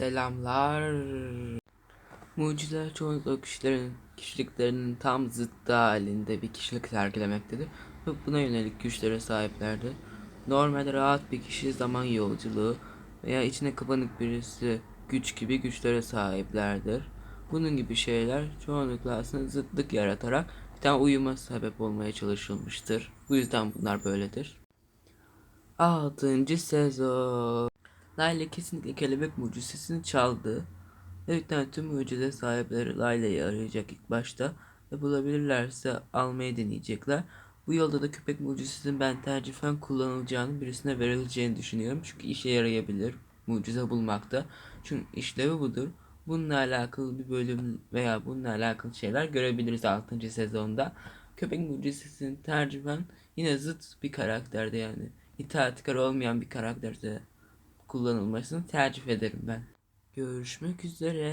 Selamlar. Mucizeler çoğunlukla kişilerin kişiliklerinin tam zıttı halinde bir kişilik sergilemektedir ve buna yönelik güçlere sahiplerdir. Normalde rahat bir kişi zaman yolculuğu veya içine kapanık birisi güç gibi güçlere sahiplerdir. Bunun gibi şeyler çoğunlukla aslında zıtlık yaratarak bir tane uyuma sebep olmaya çalışılmıştır. Bu yüzden bunlar böyledir. 6. sezon Layla kesinlikle kelebek mucizesini çaldı. Tane tüm mucize sahipleri Layla'yı arayacak ilk başta. Ve bulabilirlerse almayı deneyecekler. Bu yolda da köpek mucizesinin ben tercihen kullanılacağını birisine verileceğini düşünüyorum. Çünkü işe yarayabilir mucize bulmakta. Çünkü işlevi budur. Bununla alakalı bir bölüm veya bununla alakalı şeyler görebiliriz 6. sezonda. Köpek mucizesinin tercihen yine zıt bir karakterde yani. İtaatkar olmayan bir karakterde kullanılmasını tercih ederim ben. Görüşmek üzere.